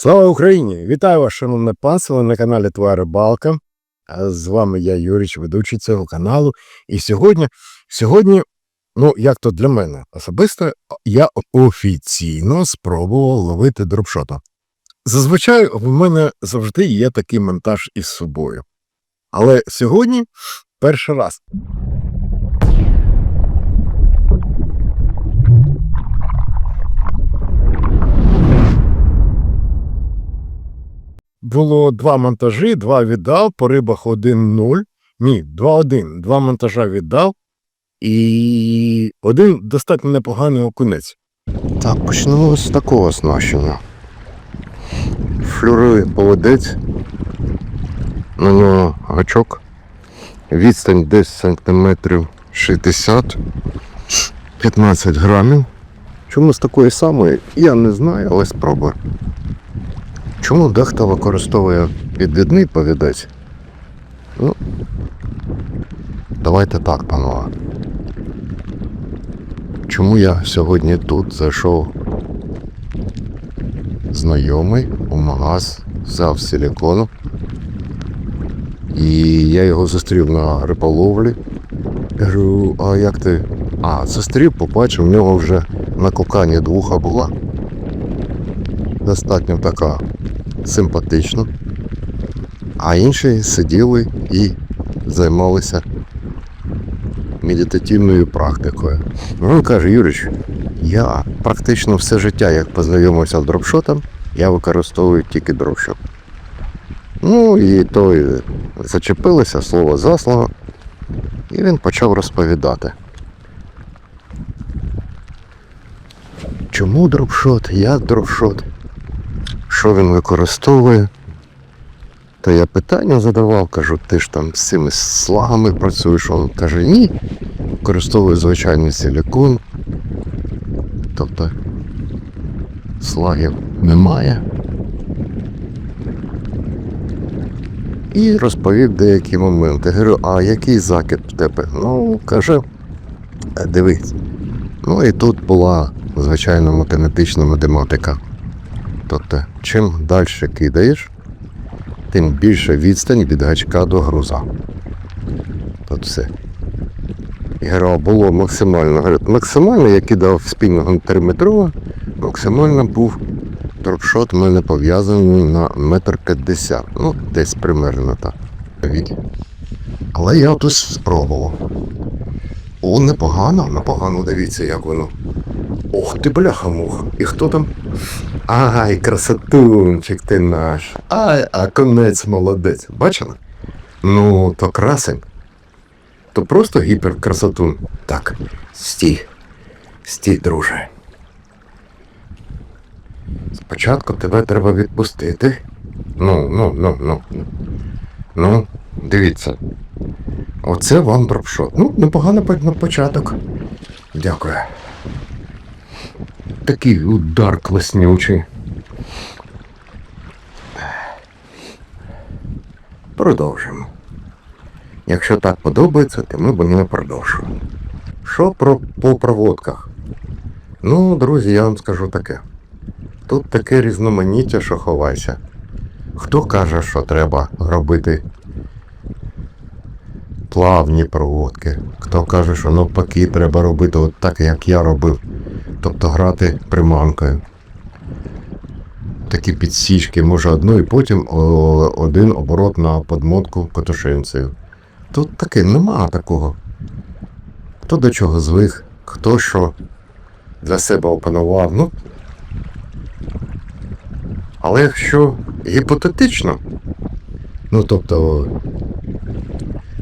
Слава Україні! Вітаю вас, шановне панство, на каналі Твоя Рибалка. З вами я, Юріч, ведучий цього каналу. І сьогодні, сьогодні, ну як то для мене особисто, я офіційно спробував ловити дропшота. Зазвичай в мене завжди є такий монтаж із собою. Але сьогодні перший раз. Було два монтажі, два віддав, по рибах 1-0. Ні, 2-1. Два монтажа віддав. І один достатньо непоганий окунець. Так, почнемо з такого оснащення. Флюровий поводець. На нього гачок. Відстань десь сантиметрів 60. 15 грамів. Чому з такої самої, я не знаю, але спробую. Чому дехто використовує підвідний повідець? Ну, давайте так, панове. Чому я сьогодні тут зайшов знайомий у магаз, взяв силікону. І я його зустрів на риболовлі. Я кажу, а як ти? А, зустрів, побачив, в нього вже на кокані двуха була. Достатньо така симпатична. А інші сиділи і займалися медитативною практикою. Ну, Він каже, Юрич, я практично все життя, як познайомився з дропшотом, я використовую тільки дропшот. Ну і той зачепилося слово за слово, і він почав розповідати. Чому дропшот, як дропшот, що він використовує. Та я питання задавав, кажу, ти ж там з цими слагами працюєш. Він каже, ні, використовую звичайний силікон. Тобто слагів немає. І розповів деякі моменти. Говорю, а який закид в тебе? Ну, каже, «Е, дивись. Ну і тут була звичайно математична математика. Тобто, чим далі кидаєш, тим більше відстань від гачка до груза. Тут все. Гра було максимально. Максимально я кидав спільного 3-метрова, максимально був дропшот в мене пов'язаний на метр 50. Ну, десь примерно так. Але я тут спробував. О, непогано, непогано, дивіться, як воно. Ох ти бляха мух. І хто там? Ай, красотунчик ти наш. Ай, а конець молодець. Бачили? Ну, то красень. То просто гіперкрасотун. Так, стій. Стій, друже. Спочатку тебе треба відпустити. Ну, ну, ну, ну. Ну, дивіться. Оце вам дропшот. Ну, непогано на початок. Дякую. Такий удар класнючий. Продовжимо. Якщо так подобається, то ми будемо продовжувати. Що про, по проводках? Ну, друзі, я вам скажу таке. Тут таке різноманіття, що ховайся. Хто каже, що треба робити плавні проводки? Хто каже, що навпаки треба робити от так, як я робив. Тобто грати приманкою. Такі підсічки, може одну і потім один оборот на подмотку котушинцею. Тут таки нема такого. Хто до чого звик, хто що для себе опанував. Ну, але якщо гіпотетично, ну тобто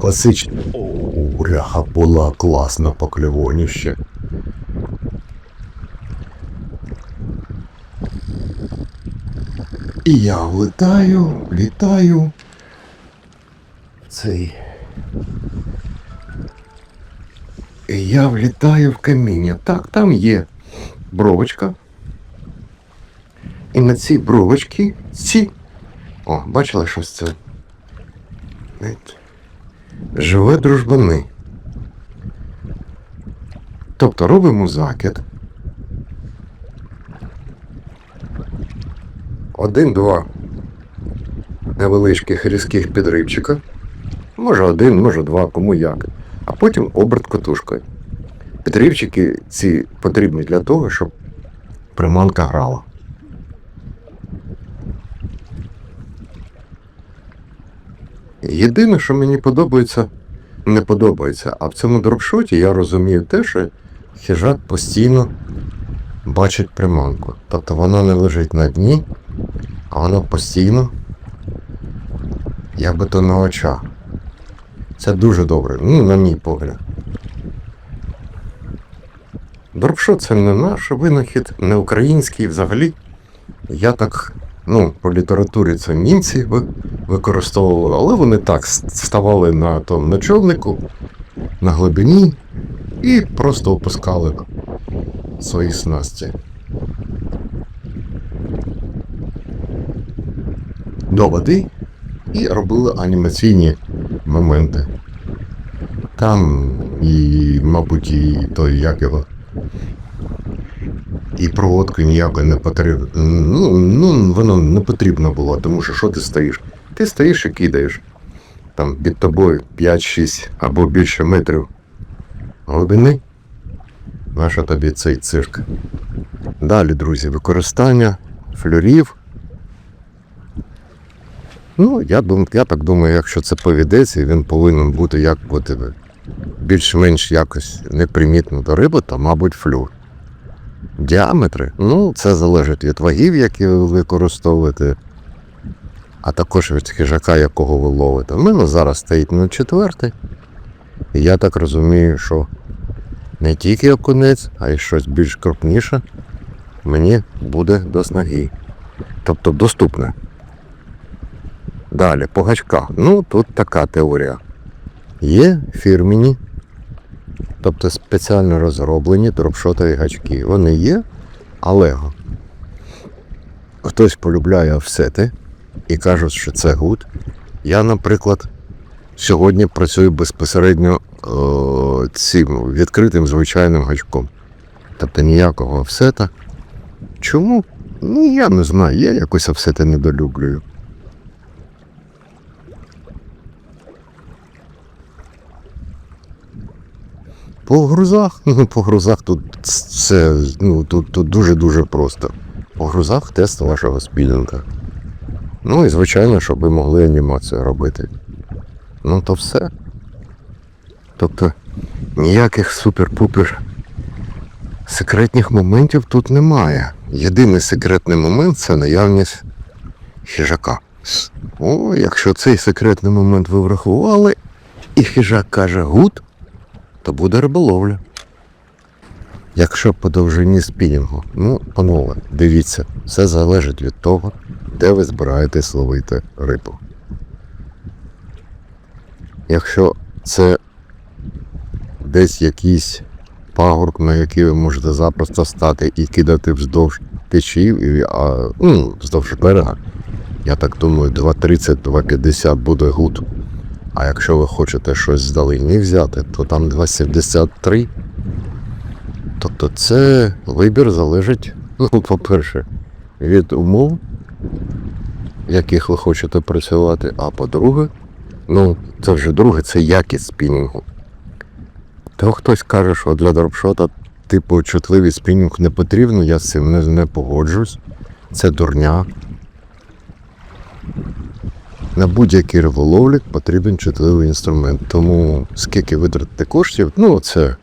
класично. О, була класна покльовоніще. І я влітаю, літаю. в Цей. І я влітаю в каміння. Так, там є бровочка. І на цій бровочці ці. О, бачили щось це? Живе дружбани. Тобто робимо закид. Один-два невеличких різких підривчика. Може один, може два, кому як. А потім оберт котушкою. Підривчики ці потрібні для того, щоб приманка грала. Єдине, що мені подобається, не подобається, а в цьому дропшоті я розумію те, що хижак постійно бачить приманку. Тобто вона не лежить на дні, а вона постійно, як би то на очах. Це дуже добре, ну, на мій погляд. Дропшот це не наш винахід, не український взагалі. Я так, ну, по літературі це німці використовували, але вони так ставали на тому начовнику на глибині і просто опускали свої снасті. До води і робили анімаційні моменти. Там і, мабуть, і той як його. І проводки ніякої не потрібно. Ну, ну, воно не потрібно було, тому що що ти стоїш? Ти стоїш і кидаєш. Там під тобою 5-6 або більше метрів глибини. Наша тобі цей цирк. Далі, друзі, використання флюрів. Ну, я, я так думаю, якщо це повідеться, він повинен бути як бути більш-менш якось непримітно до риби, то, мабуть, флюр. Діаметри, ну, це залежить від вагів, які ви використовуєте, а також від хижака, якого ви ловите. У мене зараз стоїть 0,4. І я так розумію, що не тільки окунець, а й щось більш крупніше мені буде до снаги. Тобто доступне. Далі, по гачках. Ну, тут така теорія. Є фірмені, тобто спеціально розроблені дропшотові гачки. Вони є, але хтось полюбляє офсети і кажуть, що це гуд. Я, наприклад, сьогодні працюю безпосередньо о, цим відкритим звичайним гачком. Тобто ніякого офсета. Чому? Ну, я не знаю, я якось офсети недолюблюю. По грузах, ну по грузах тут все ну, тут, тут дуже-дуже просто. По грузах тест вашого спінінга. Ну і звичайно, щоб ви могли анімацію робити. Ну то все. Тобто ніяких супер-пупер секретних моментів тут немає. Єдиний секретний момент це наявність хижака. О, якщо цей секретний момент ви врахували, і хижак каже гуд, то буде риболовля. Якщо по довжині спінінгу, ну, панове, дивіться, все залежить від того, де ви збираєтесь ловити рибу. Якщо це десь якийсь пагорб, на який ви можете запросто стати і кидати вздовж течів, і, а, ну, вздовж берега, я так думаю, 2.30-2.50 буде гуд. А якщо ви хочете щось здалині взяти, то там 2,73. Тобто це вибір залежить, ну, по-перше, від умов, в яких ви хочете працювати, а по-друге, ну, це вже друге, це якість спінінгу. То хтось каже, що для дропшота, типу, чутливий спінінг не потрібно, я з цим не, не погоджуюсь. Це дурня. На будь-який риболовлі потрібен чутливий інструмент. Тому скільки витратити коштів, ну це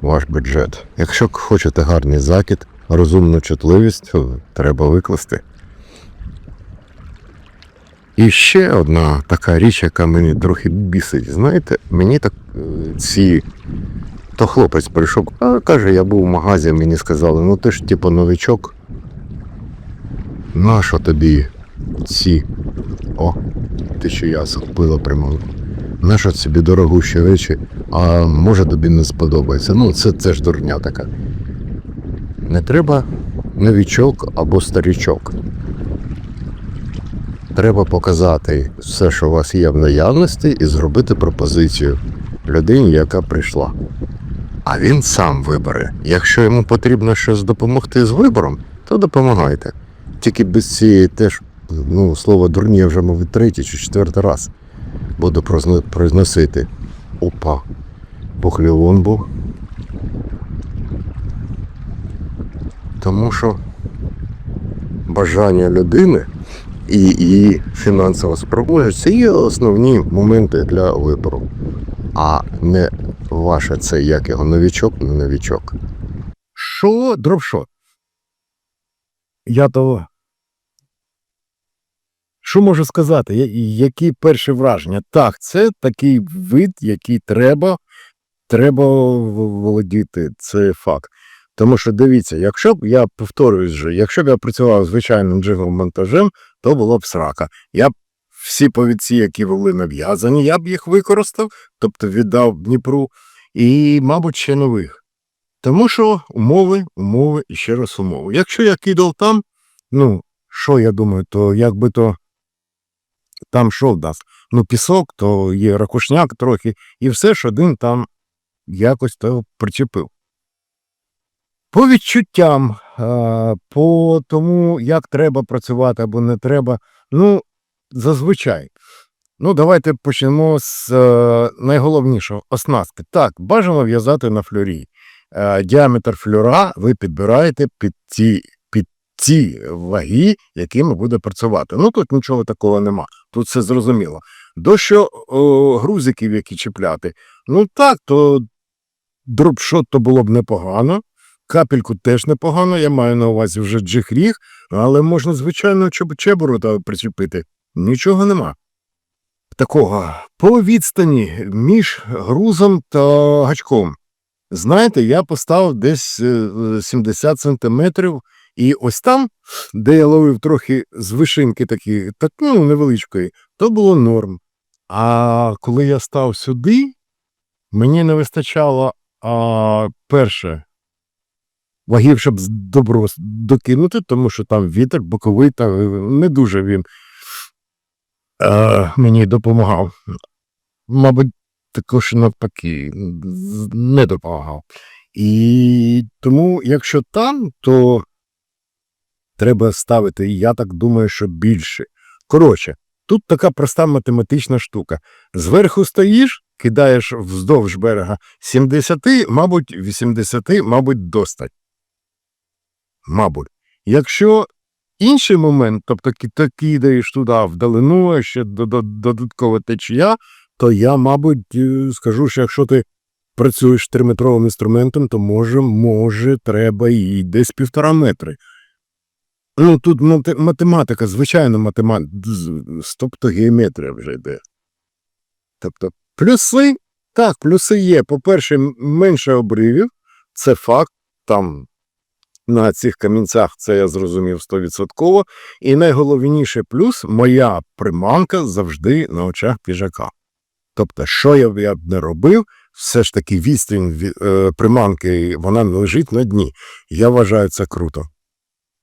ваш бюджет. Якщо хочете гарний закид, розумну чутливість, треба викласти. І ще одна така річ, яка мені трохи бісить. Знаєте, мені так е, ці. То хлопець прийшов, а каже, я був в магазі, мені сказали, ну ти ж типу новичок. Нащо тобі ці? О, ти що я схопила прямо. Нащо собі дорогущі речі, а може тобі не сподобається. Ну, це, це ж дурня така. Не треба новічок або старічок. Треба показати все, що у вас є в наявності, і зробити пропозицію людині, яка прийшла. А він сам вибере. Якщо йому потрібно щось допомогти з вибором, то допомагайте. тільки без цієї теж, ну, слово дурні я вже, мабуть, третій чи четвертий раз буду произносити. Опа. Похлівон був. Тому що бажання людини і її фінансова спроможність це є основні моменти для вибору. А не ваше це як його новічок, не новічок. Що дропшот? Я то. Що можу сказати? Які перші враження? Так, це такий вид, який треба, треба володіти. Це факт. Тому що дивіться, якщо б я повторююсь вже, якщо б я працював звичайним джиглом монтажем, то було б срака. Я б всі повідці, які були нав'язані, я б їх використав, тобто віддав Дніпру, і, мабуть, ще нових. Тому що умови, умови і ще раз умови. Якщо я кидав там, ну, що я думаю, то якби то там що нас? Ну, пісок, то є ракушняк трохи, і все ж один там якось то причепив. По відчуттям, по тому, як треба працювати або не треба, ну, зазвичай. Ну, давайте почнемо з е, найголовнішого оснастки. Так, бажано в'язати на флюрі е, діаметр флюра ви підбираєте під ті, під ті ваги, якими буде працювати. Ну тут нічого такого нема. Тут все зрозуміло. До що о, грузиків, які чіпляти. Ну так, то дропшот то було б непогано. Капельку теж непогано, я маю на увазі вже джихріг, але можна звичайно чоб- чебуру та причепити. Нічого нема. Такого по відстані між грузом та гачком. Знаєте, я поставив десь е, 70 сантиметрів, і ось там, де я ловив трохи з вишинки такі, так, ну, невеличкої, то було норм. А коли я став сюди, мені не вистачало а, перше вагів, щоб добро докинути, тому що там вітер боковий, та е, не дуже він е, мені допомагав. Мабуть, також навпаки не допомагав. І тому, якщо там, то треба ставити, я так думаю, що більше. Коротше, тут така проста математична штука. Зверху стоїш, кидаєш вздовж берега 70, мабуть, 80, мабуть, достать. Мабуть. Якщо інший момент, тобто ти кидаєш туди вдалину, ще дода- додаткова течія, то я, мабуть, е, скажу, що якщо ти працюєш триметровим інструментом, то може, може, треба і десь півтора метри. Ну, тут математика, звичайно, математика, тобто геометрія вже йде. Тобто, плюси, так, плюси є. По-перше, менше обривів, це факт, там на цих камінцях це я зрозумів 100%. І найголовніше плюс моя приманка завжди на очах піджака. Тобто, що я б я б не робив, все ж таки відстань ві- е, приманки, вона лежить на дні. Я вважаю це круто.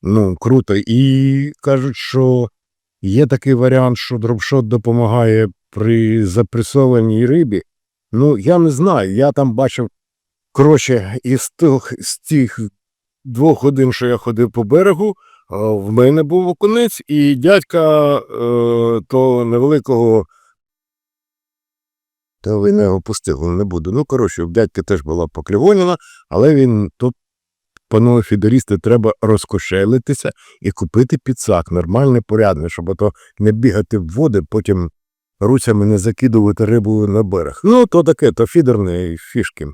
Ну, круто. І кажуть, що є такий варіант, що дропшот допомагає при запресованій рибі. Ну, я не знаю. Я там бачив, коротше, із тих, з тих двох годин, що я ходив по берегу, в мене був окунець, і дядька е, то невеликого. Та ви не опустили, не буду. Ну, коротше, в дядька теж була поклівоніна, але він тут, панове фідерісти, треба розкошелитися і купити підсак, нормальний, порядний, щоб ото не бігати в води, потім руцями не закидувати рибу на берег. Ну, то таке, то фідерні фішки.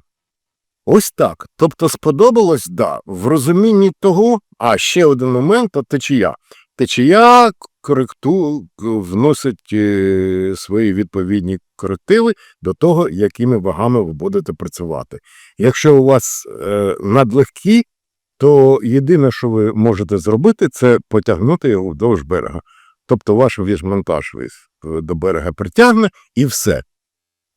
Ось так. Тобто сподобалось, да, в розумінні того, а ще один момент то течія. Течія коректу вносить е, свої відповідні корективи до того, якими вагами ви будете працювати. Якщо у вас е, надлегкі, то єдине, що ви можете зробити, це потягнути його вдовж берега. Тобто ваш віжмонтаж е, до берега притягне і все.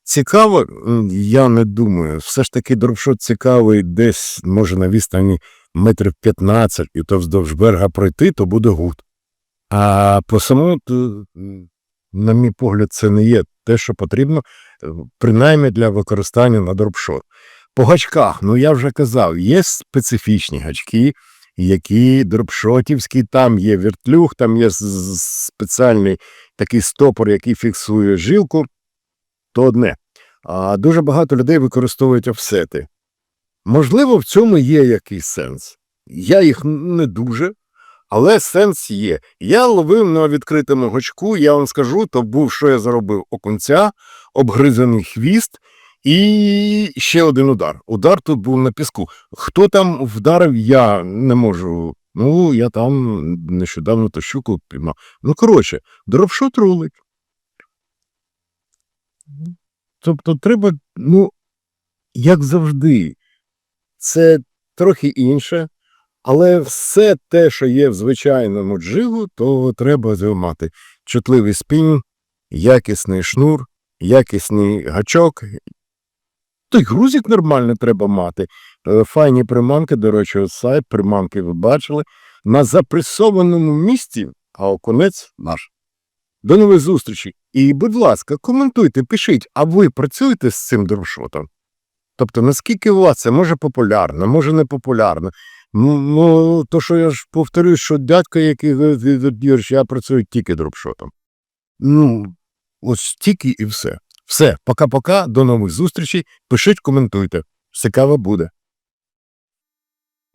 Цікаво, я не думаю. Все ж таки дропшот цікавий десь, може, на відстані метрів 15, і то вздовж берега пройти, то буде гуд. А по самому, на мій погляд, це не є те, що потрібно, е, принаймні для використання на дропшот. По гачках, ну я вже казав, є специфічні гачки, які дропшотівські, там є вертлюг, там є спеціальний такий стопор, який фіксує жилку, то одне. А дуже багато людей використовують офсети. Можливо, в цьому є якийсь сенс. Я їх не дуже, але сенс є. Я ловив на відкритому гачку, я вам скажу, то був, що я заробив окунця, обгризаний хвіст і ще один удар. Удар тут був на піску. Хто там вдарив, я не можу. Ну, я там нещодавно то щуку піймав. Ну, коротше, дропшот рулить. Тобто треба, ну, як завжди, це трохи інше, але все те, що є в звичайному джигу, то треба мати. Чутливий спінінг, якісний шнур, якісний гачок. То й грузик нормально треба мати. Е, Файні приманки, до речі, от сайт, приманки ви бачили. На запресованому місці, а окунець наш. До нових зустрічей. І, будь ласка, коментуйте, пишіть, а ви працюєте з цим дропшотом? Тобто, наскільки у вас це може популярно, може не популярно. Ну, то що я ж повторюю, що дядько, який Юрич, я працюю тільки дропшотом. Ну, ось тільки і все. Все, пока-пока, до нових зустрічей. Пишіть, коментуйте. Цікаво буде.